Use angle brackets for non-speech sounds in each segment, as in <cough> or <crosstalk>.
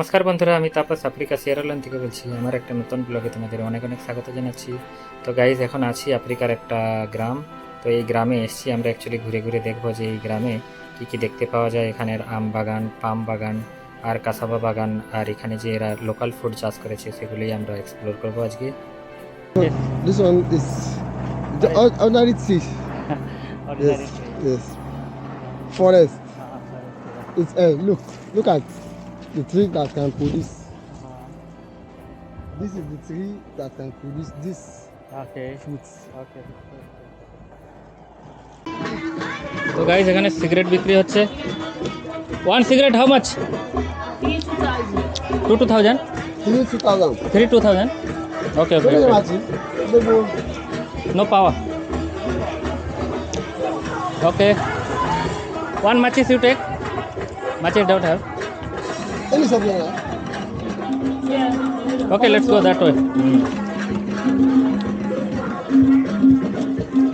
নমস্কার বন্ধুরা আমি তাপস আফ্রিকা সিয়ারাল্যান্ড থেকে বলছি। আমার একটা নতুন ব্লগে তোমাদের অনেক অনেক স্বাগত জানাচ্ছি। তো গাইজ এখন আছি আফ্রিকার একটা গ্রাম। তো এই গ্রামে এসেছি। আমরা অ্যাকচুয়ালি ঘুরে ঘুরে দেখব যে এই গ্রামে কী কী দেখতে পাওয়া যায়। এখানের আম বাগান পাম বাগান আর কাসাবা বাগান আর এখানে যে এরা লোকাল ফুড চাষ করেছে সেগুলোই আমরা এক্সপ্লোর করব আজকে। This one is the or- ordinary tree. <laughs> Yes, yes. Forest. It's uh, look, look at. The tree that can produce. This is the tree that can produce this fruits. তো guys এখানে cigarette বিক্রি হচ্ছে one cigarette how much two two thousand Three two thousand. Three two thousand okay okay Very much. Logo. No power. Okay. One matches you take. Okay, let's go that way.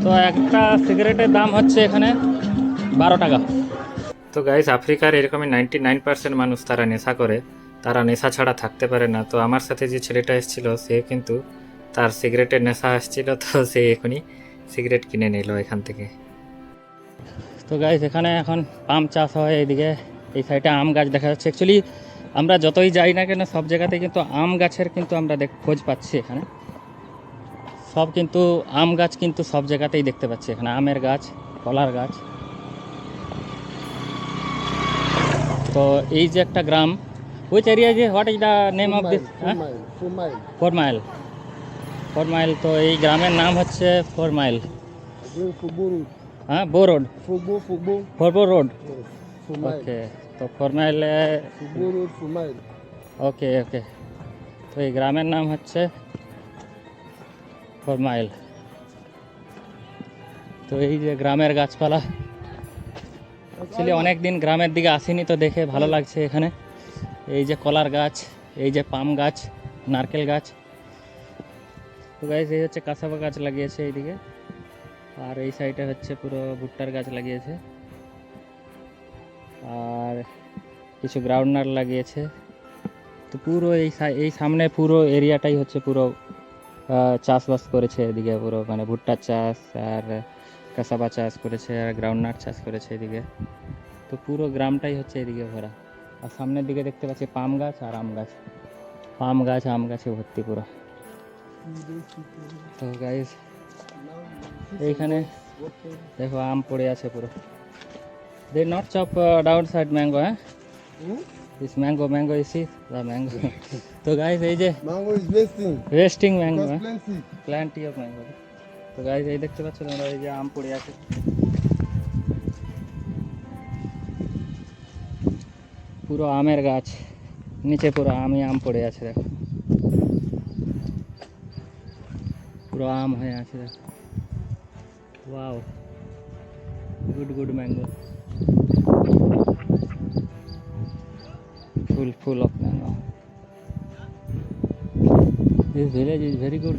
তো একটা সিগারেটের দাম হচ্ছে এখানে বারো টাকা। তো গাইস আফ্রিকার এরকমই নাইনটি নাইন পার্সেন্ট মানুষ তারা নেশা করে তারা নেশা ছাড়া থাকতে পারে না। তো আমার সাথে যে ছেলেটা এসেছিল সে কিন্তু তার সিগারেটের নেশা আসছিল তো সে এখনই সিগারেট কিনে নিল এখান থেকে। তো গাইস এখানে এখন পাম চাষ হয় এইদিকে এই সাইডে আম গাছ দেখা যাচ্ছে। অ্যাকচুয়ালি আমরা যতই যাই না কেন সব জায়গাতে কিন্তু আম গাছের কিন্তু আমরা দেখ খোঁজ পাচ্ছি এখানে। সব কিন্তু আম গাছ কিন্তু সব জায়গাতেই দেখতে পাচ্ছি এখানে। আমের গাছ কলার গাছ। তো এই যে একটা গ্রাম উইচ এরিয়া যে what is the name of this. Four mile four mile তো এই গ্রামের নাম হচ্ছে ফোর মাইল. হ্যাঁ বো রোড. ফোরবো রোড. ওকে তো ফোর মাইলে Fogo Road, four mile. ওকে ওকে তো এই গ্রামের নাম হচ্ছে ফোর মাইল তো এই যে গ্রামের গাছপালা। অ্যাকচুয়ালি অনেক দিন গ্রামের দিকে আসিনি তো দেখে ভালো লাগছে এখানে। এই যে কলার গাছ এই যে পাম গাছ নারকেল গাছ। তো গাছ এই হচ্ছে কাঁসাবা গাছ লাগিয়েছে এইদিকে। আর এই সাইডে হচ্ছে পুরো ভুট্টার গাছ লাগিয়েছে। আর কিছু গ্রাউন্ডনার লাগিয়েছে। তো পুরো এই এই সামনে পুরো এরিয়াটাই হচ্ছে পুরো চাষবাস করেছে এদিকে পুরো মানে ভুট্টার চাষ আর কাসাবা চাষ করেছে আর গ্রাউন্ডনাট চাষ করেছে এদিকে। তো পুরো গ্রামটাই হচ্ছে এদিকে ভরা। আর সামনের দিকে দেখতে পাচ্ছি পাম গাছ আর আম গাছ। পাম গাছ, আম গাছে ভর্তি পুরো। তো গাইজ এইখানে দেখো আম পড়ে আছে পুরো। They not chop down side mango হ্যাঁ Hmm? This mango mango is the mango তো গাইজ এই যে Mango is wasting. Wasting mango Because হ্যাঁ plenty. প্ল্যান্টি অফ ম্যাঙ্গো তো গাইজ এই দেখতে পাচ্ছ তোমরা এই যে আম পড়ে আছে পুরো আমের গাছ নিচে পুরো আমই আম পড়ে আছে দেখো পুরো আম হয়ে আছে দেখো wow good good mango full full of mango This village is very good.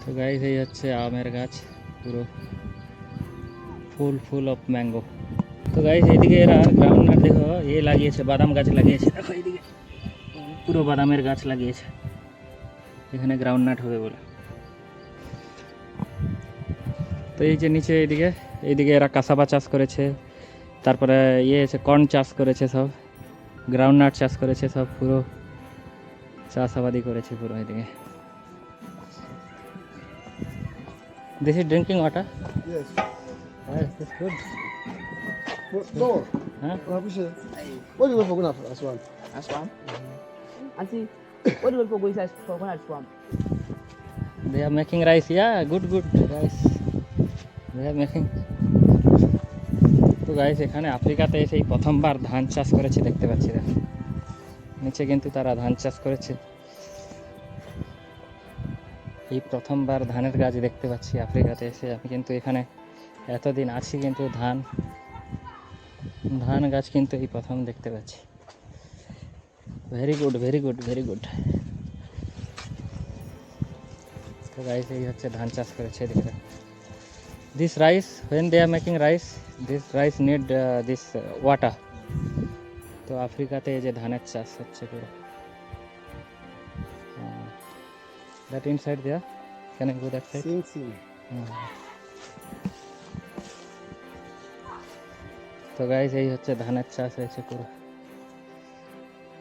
তো গাইস এই হচ্ছে আমের গাছ পুরো ফুল ফুল অফ ম্যাঙ্গো তো গাইস এইদিকে এরা গ্রাউন্ড নাট দেখো এ লাগিয়েছে বাদাম গাছ লাগিয়েছে দেখো এইদিকে পুরো বাদামের গাছ লাগিয়েছে এখানে গ্রাউন্ড নাট হবে বলে তো এই যে নিচে এইদিকে এইদিকে এরা কাসাবা চাষ করেছে তারপরে ইয়ে আছে কর্ন চাষ করেছে সব গ্রাউন্ড নাট চাষ করেছে সব পুরো চাষাবাদি করেছে পুরো এদিকে this is drinking water. Good. হ্যাঁ I appreciate it. What do you want for তো গাইস এখানে আফ্রিকাতে এসে প্রথমবার ধান চাষ করেছে, দেখতে পাচ্ছি, দেখো। নিচে কিন্তু তারা ধান চাষ করেছে। এই প্রথমবার ধানের গাছ দেখতে পাচ্ছি আফ্রিকাতে এসে। আমি কিন্তু এখানে এতদিন আছি কিন্তু ধান ধান গাছ কিন্তু এই প্রথম দেখতে পাচ্ছি। Very good very good very good তো গাইস এই হচ্ছে ধান চাষ করেছে, এদিকে this rice when they are making rice this rice need uh, this uh, water. তো আফ্রিকাতে এই যে ধানের চাষ হচ্ছে পুরো দ্যাট ইনসাইড দেয়া can I go that side Sing, sing. তো গাইজ এই হচ্ছে ধানের চাষ হয়েছে পুরো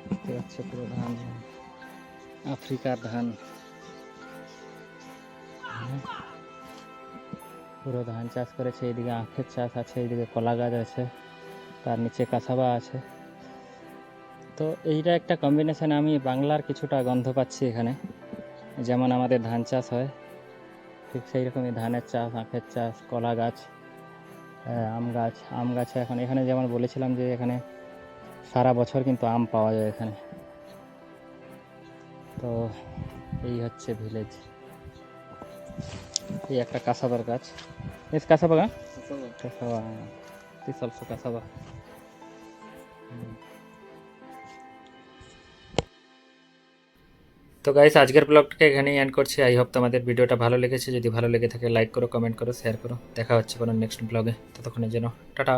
দেখতে হচ্ছে পুরো ধান আফ্রিকার ধান পুরো ধান চাষ করেছে এইদিকে আখের চাষ আছে এইদিকে কলা গাছ আছে, তার নিচে কাসাবা আছে। তো এইটা একটা কম্বিনেশন আমি বাংলার কিছুটা গন্ধ পাচ্ছি এখানে। যেমন আমাদের ধান চাষ হয়, ঠিক সেই রকমই ধানের চাষ, আখের চাষ, কলা গাছ আম গাছ, আম গাছে এখন এখানে যেমন বলেছিলাম যে এখানে সারা বছর কিন্তু আম পাওয়া যায় এখানে। তো এই হচ্ছে ভিলেজ এই একটা কাসাবার গাছ। এস কাসাবা গা? কাসাবা। This also cassava. তো গাইস আজকের ব্লগটাকে এখানেই এন্ড করছি। আই হোপ তোমাদের ভিডিওটা ভালো লেগেছে। যদি ভালো লেগে থাকে লাইক করো কমেন্ট করো শেয়ার করো। দেখা হচ্ছে কোনো নেক্সট ব্লগে ততক্ষণের জন্য টাটা।